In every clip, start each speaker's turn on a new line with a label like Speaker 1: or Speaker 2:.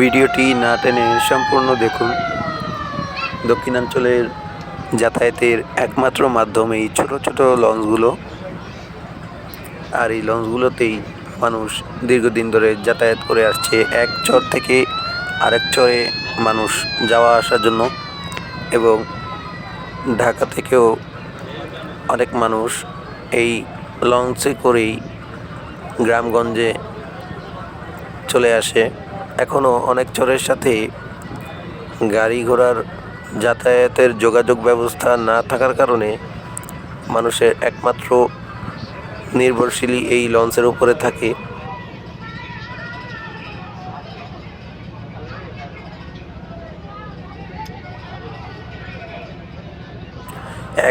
Speaker 1: ভিডিওটি না টেনে সম্পূর্ণ দেখুন। দক্ষিণাঞ্চলের যাতায়াতের একমাত্র মাধ্যম এই ছোটো ছোটো লঞ্চগুলো। আর এই লঞ্চগুলোতেই মানুষ দীর্ঘদিন ধরে যাতায়াত করে আসছে। এক চর থেকে আরেক চরে মানুষ যাওয়া আসার জন্য এবং ঢাকা থেকেও অনেক মানুষ এই লঞ্চে করেই গ্রামগঞ্জে চলে আসে। এখনও অনেক চরের সাথে গাড়ি ঘোড়ার যাতায়াতের যোগাযোগ ব্যবস্থা না থাকার কারণে মানুষের একমাত্র নির্ভরশীলই এই লঞ্চের উপরে থাকে।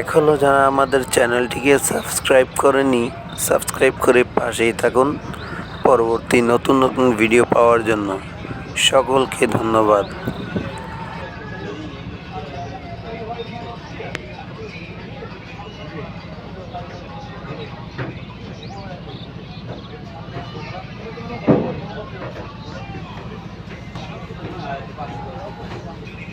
Speaker 1: এখনও যারা আমাদের চ্যানেলটিকে সাবস্ক্রাইব করেনি, সাবস্ক্রাইব করে পাশেই থাকুন। পরবর্তী নতুন নতুন ভিডিও পাওয়ার জন্য। সকলকে ধন্যবাদ Thank you.